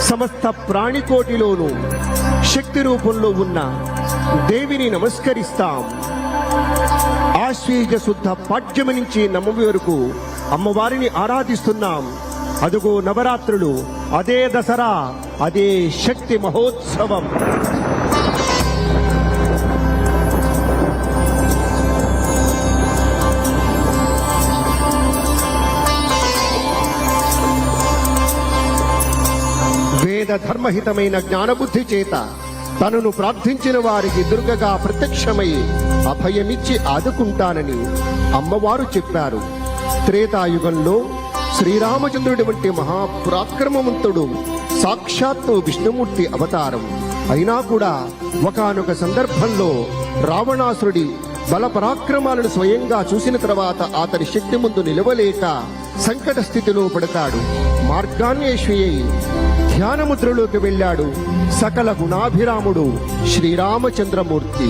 సమస్త ప్రాణికోటిలోనూ శక్తి రూపంలో ఉన్న దేవిని నమస్కరిస్తాం. ఆశ్వీజ శుద్ధ పాఠ్యము నుంచి నమ్మవి వరకు అమ్మవారిని ఆరాధిస్తున్నాం. అదుగో నవరాత్రులు అదే దసరా అదే శక్తి మహోత్సవం. ధర్మహితమైన జ్ఞానబుద్ధి చేత తనను ప్రార్థించిన వారికి దుర్గగా ప్రత్యక్షమై అభయమిచ్చి ఆదుకుంటానని అమ్మవారు చెప్పారు. త్రేతాయుగంలో శ్రీరామచంద్రుడి వంటి మహాపరాక్రమవంతుడు సాక్షాత్తు విష్ణుమూర్తి అవతారం. అయినా కూడా ఒకానొక సందర్భంలో రావణాసురుడి బల పరాక్రమాలను స్వయంగా చూసిన తర్వాత అతని శక్తి ముందు నిలవలేక సంకట స్థితిలో పడతాడు. మార్గాన్వేషి అయి ధ్యానముద్రలోకి వెళ్ళాడు సకల గుణాభిరాముడు శ్రీరామచంద్రమూర్తి.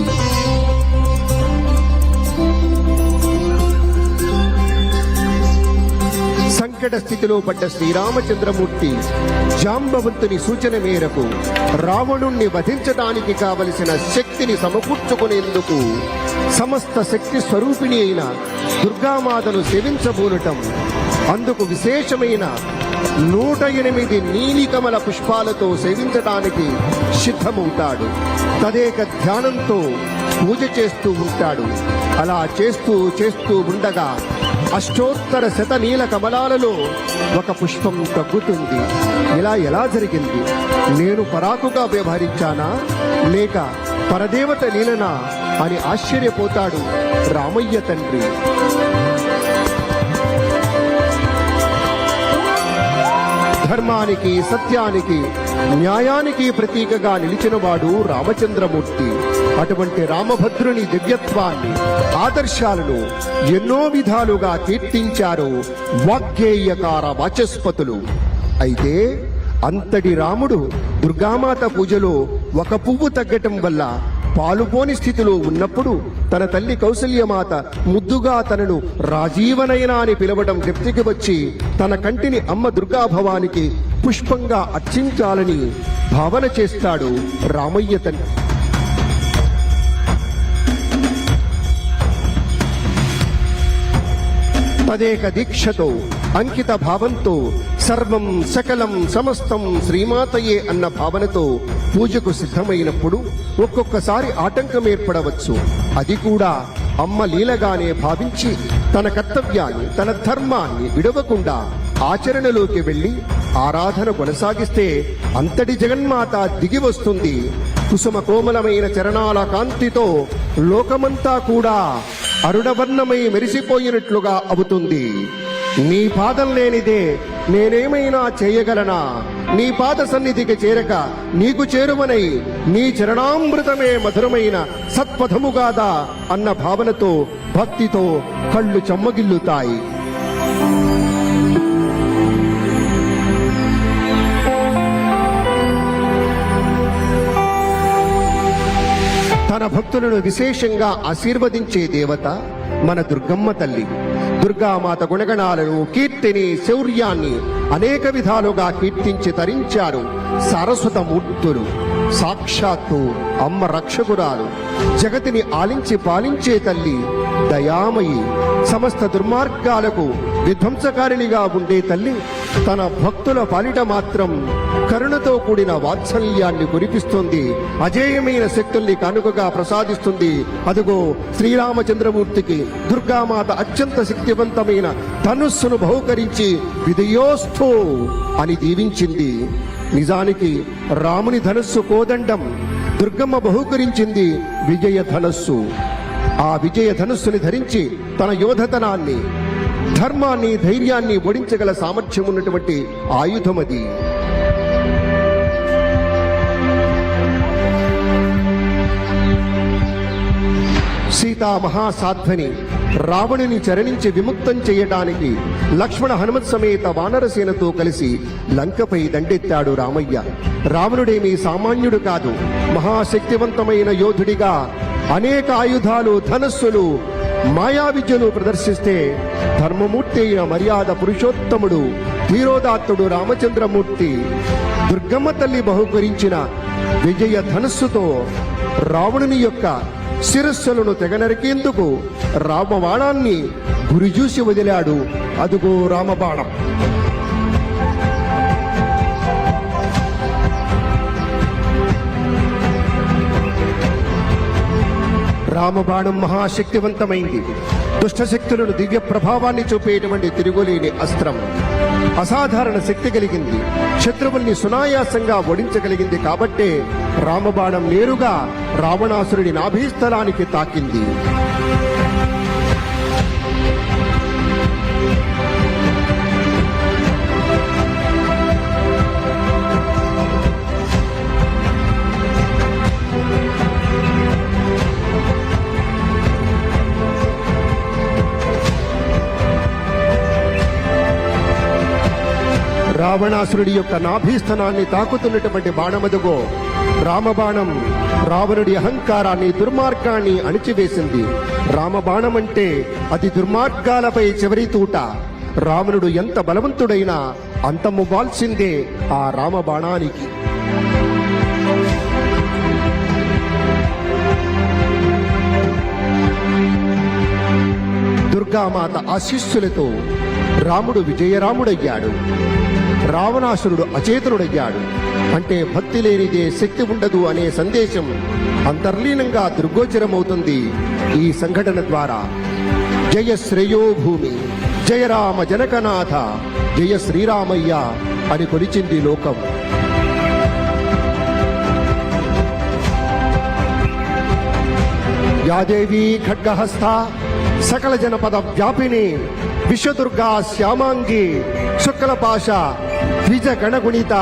సంకట స్థితిలో పడ్డ శ్రీరామచంద్రమూర్తి జాంబవంతుని సూచన మేరకు రావణుణ్ణి వధించడానికి కావలసిన శక్తిని సమకూర్చుకునేందుకు సమస్త శక్తి స్వరూపిణి అయిన దుర్గామాతను సేవించబూనటం. అందుకు విశేషమైన నూట ఎనిమిది నీలికమల పుష్పాలతో సేవించడానికి సిద్ధమవుతాడు. తదేక ధ్యానంతో పూజ చేస్తూ ఉంటాడు. అలా చేస్తూ చేస్తూ ఉండగా అష్టోత్తర శత నీల కమలాలలో ఒక పుష్పం తగ్గుతుంది. ఇలా ఎలా జరిగింది? నేను పరాకుగా వ్యవహరించానా? లేక పరదేవత నీలనా అని ఆశ్చర్యపోతాడు రామయ్య తండ్రి. ధర్మానికి సత్యానికి న్యాయానికి ప్రతీకగా నిలిచినవాడు రామచంద్రమూర్తి. అటువంటి రామభద్రుని దివ్యత్వాన్ని ఆదర్శాలను ఎన్నో విధాలుగా కీర్తించారు వాగ్గేయకార వాచస్పతులు. అయితే అంతటి రాముడు దుర్గామాత పూజలో ఒక పువ్వు తగ్గటం వల్ల పాలుపోని స్థితిలో ఉన్నప్పుడు తన తల్లి కౌసల్యమాత ముద్దుగా తనను రాజీవనయనా అని పిలవడం జ్ఞప్తికి వచ్చి తన కంటిని అమ్మ దుర్గాభవానికి పుష్పంగా అర్చించాలని భావన చేస్తాడు రామయ్య తండ్రి తదేక దీక్షతో అంకిత భావంతో సర్వం సకలం సమస్తం శ్రీమాతయే అన్న భావనతో పూజకు సిద్ధమైనప్పుడు ఒక్కొక్కసారి ఆటంకం ఏర్పడవచ్చు. అది కూడా అమ్మ లీలగానే భావించి తన కర్తవ్యాన్ని తన ధర్మాన్ని విడవకుండా ఆచరణలోకి వెళ్ళి ఆరాధన కొనసాగిస్తే అంతటి జగన్మాత దిగి వస్తుంది. కుసుమ కోమలమైన చరణాల కాంతితో లోకమంతా కూడా అరుణవర్ణమై మెరిసిపోయినట్లుగా అవుతుంది. నీ పాదం లేనిదే నేనేమైనా చేయగలనా? నీ పాద సన్నిధికి చేరక నీకు చేరువనై నీ చరణామృతమే మధురమైన సత్పథముగాదా అన్న భావనతో భక్తితో కళ్ళు చెమ్మగిల్లుతాయి. తన భక్తులను విశేషంగా ఆశీర్వదించే దేవత మన దుర్గమ్మ తల్లి. దుర్గామాత గుణగణాలను కీర్తిని శౌర్యాన్ని అనేక విధాలుగా కీర్తించి తరించారు సారస్వత మూర్తులు సాక్షాత్తు అమ్మ రక్షకురాలు. జగతిని ఆలించి పాలించే తల్లి దయామయి. సమస్త దుర్మార్గాలకు విధ్వంసకారిణిగా ఉండే తల్లి తన భక్తుల పాలిట మాత్రం కరుణతో కూడిన వాత్సల్యాన్ని కురిపిస్తుంది. అజేయమైన శక్తుల్ని కానుకగా ప్రసాదిస్తుంది. అదుగో శ్రీరామచంద్రమూర్తికి దుర్గామాత అత్యంత శక్తివంతమైన ధనుస్సును బహుకరించి విధయోస్థు అని దీవించింది. నిజానికి రాముని ధనుస్సు కోదండం దుర్గమ్మ బహుకరించింది విజయ ధనస్సు. ఆ విజయ ధనస్సుని ధరించి తన యోధతనాన్ని ధర్మాన్ని ధైర్యాన్ని ఓడించగల సామర్థ్యం ఉన్నటువంటి ఆయుధం అది సీతా మహాసాధ్వని రావణుని చరణించి విముక్తం చేయటానికి లక్ష్మణ హనుమత్ సమేత వానరసేనతో కలిసి లంకపై దండెత్తాడు రామయ్య. రావణుడేమీ సామాన్యుడు కాదు మహాశక్తివంతమైన యోధుడిగా అనేక ఆయుధాలు ధనస్సులు మాయా విద్యను ప్రదర్శిస్తే ధర్మమూర్తి అయిన మర్యాద పురుషోత్తముడు ధీరోదాత్తుడు రామచంద్రమూర్తి. దుర్గమ్మ తల్లి బహుకరించిన విజయ ధనస్సుతో రావణుని యొక్క శిరస్సులను తెగనరికేందుకు రామబాణాన్ని గురిచూసి వదిలాడు. అదుగో రామబాణం. రామబాణం మహాశక్తివంతమైంది. దుష్టశక్తులను దివ్య ప్రభావాన్ని చూపేటువంటి తిరుగులేని అస్త్రం. అసాధారణ శక్తి కలిగింది. శత్రువుల్ని సునాయాసంగా ఓడించగలిగింది కాబట్టే రామబాణం నేరుగా రావణాసురుడి నాభీస్థలానికి తాకింది. రావణాసురుడి యొక్క నాభీస్థానాన్ని తాకుతున్నటువంటి బాణమదుగో రామబాణం రావణుడి అహంకారాన్ని దుర్మార్గాన్ని అణిచివేసింది. రామబాణం అంటే అది దుర్మార్గాలపై చివరి తూట. రావణుడు ఎంత బలవంతుడైనా అంతమువ్వాల్సిందే ఆ రామబాణానికి. దుర్గామాత ఆశీస్సులతో రాముడు విజయరాముడయ్యాడు. రావణాసురుడు అచేతనుడయ్యాడు అంటే భక్తి లేనిదే శక్తి ఉండదు అనే సందేశం అంతర్లీనంగా దృగ్గోచరమవుతుంది ఈ సంఘటన ద్వారా. జయ శ్రేయో భూమి జయరామ జనకనాథ జయ శ్రీరామయ్య అని కొలిచింది లోకం. యాదేవీ ఖడ్గహస్త సకల జనపద వ్యాపిని విశ్వదుర్గా శ్యామాంగి శుక్లపాష ద్విజ గణగుణిత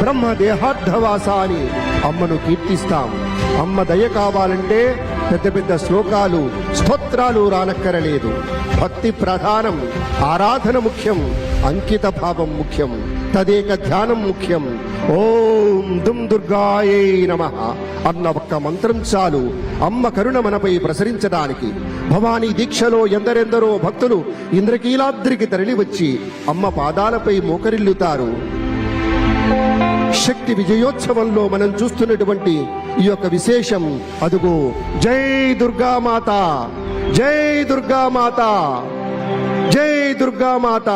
బ్రహ్మ దేహార్థవాస అని అమ్మను కీర్తిస్తాం. అమ్మ దయ కావాలంటే పెద్ద పెద్ద శ్లోకాలు స్తోత్రాలు రానక్కరలేదు. భక్తి ప్రధానం ఆరాధన ముఖ్యం అంకిత భావం ముఖ్యం. తదేక ధ్యానం ముఖ్యం. ఓం దుమ్ దుర్గాయే నమ అన్న ఒక్క మంత్రం చాలు. అమ్మ కరుణ మనపై ప్రసరించడానికి. భవానీ దీక్షలో ఎందరెందరో భక్తులు ఇంద్రకీలాద్రికి తరలివచ్చి అమ్మ పాదాలపై మోకరిల్లుతారు. శక్తి విజయోత్సవంలో మనం చూస్తున్నటువంటి ఈ యొక్క విశేషం అదుగో జై దుర్గామాత జై దుర్గామాత జై దుర్గామాత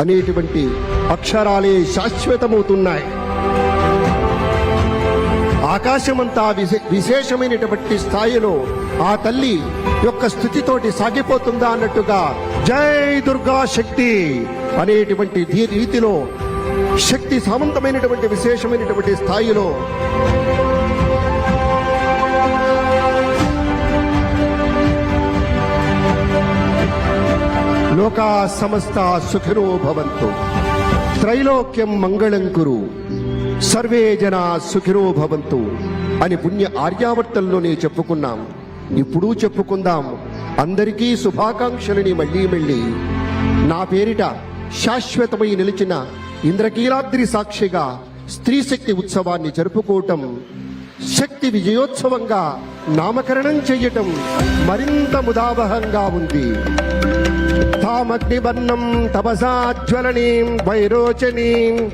అనేటువంటి అక్షరాలే శాశ్వతమవుతున్నాయి. ఆకాశమంతా విశే- విశేషమైనటువంటి స్థాయిలో ఆ తల్లి యొక్క స్థుతితోటి సాగిపోతుందా అన్నట్టుగా జై దుర్గా శక్తి అనేటువంటి రీతిలో శక్తి సమంతమైనటువంటి విశేషమైనటువంటి స్థాయిలో లోకా సమస్త సుఖినో భవంతు. త్రైలోక్యం మంగళం కురు. సర్వే జన సుఖినో భవంతు. అని పుణ్య ఆర్యావర్తంలోనే చెప్పుకున్నాం. ఇప్పుడు చెప్పుకుందాం. అందరికీ శుభాకాంక్షలని మళ్ళీ మళ్ళీ. నా పేరిట శాశ్వతమై నిలిచిన ఇంద్రకీలాద్రి సాక్షిగా స్త్రీ శక్తి ఉత్సవాన్ని జరుపుకోవటం శక్తి విజయోత్సవంగా నామకరణం చెయ్యటం మరింత ముదావహంగా ఉంది. తామగ్నివర్ణం తపసాజ్వలనీం వైరోచనీం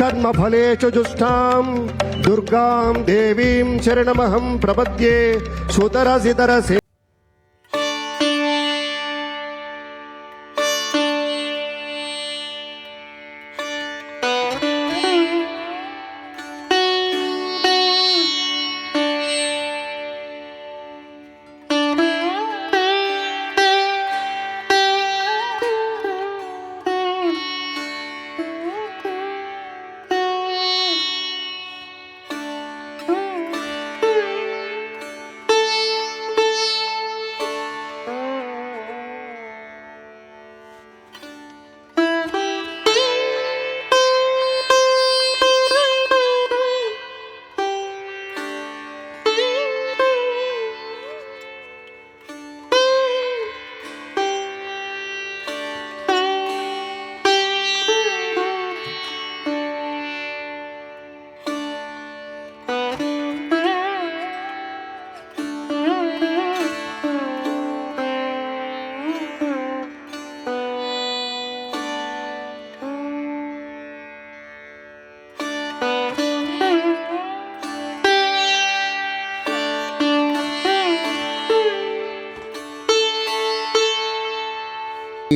కర్మఫలేషు జుష్టాం దుర్గాం దేవీం శరణమహం ప్రపద్యే సుతరసితరసే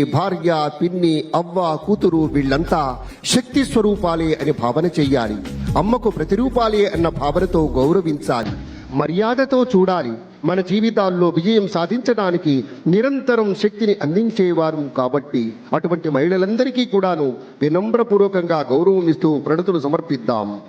భార్య పిన్ని అవ్వ కూతురు వీళ్ళంతా శక్తి స్వరూపాలే అని భావన చెయ్యాలి. అమ్మకు ప్రతిరూపాలే అన్న భావనతో గౌరవించాలి. మర్యాదతో చూడాలి. మన జీవితాల్లో విజయం సాధించడానికి నిరంతరం శక్తిని అందించేవారు కాబట్టి అటువంటి మహిళలందరికీ కూడాను వినమ్రపూర్వకంగా గౌరవం ఇస్తూ ప్రణతులు సమర్పిద్దాం.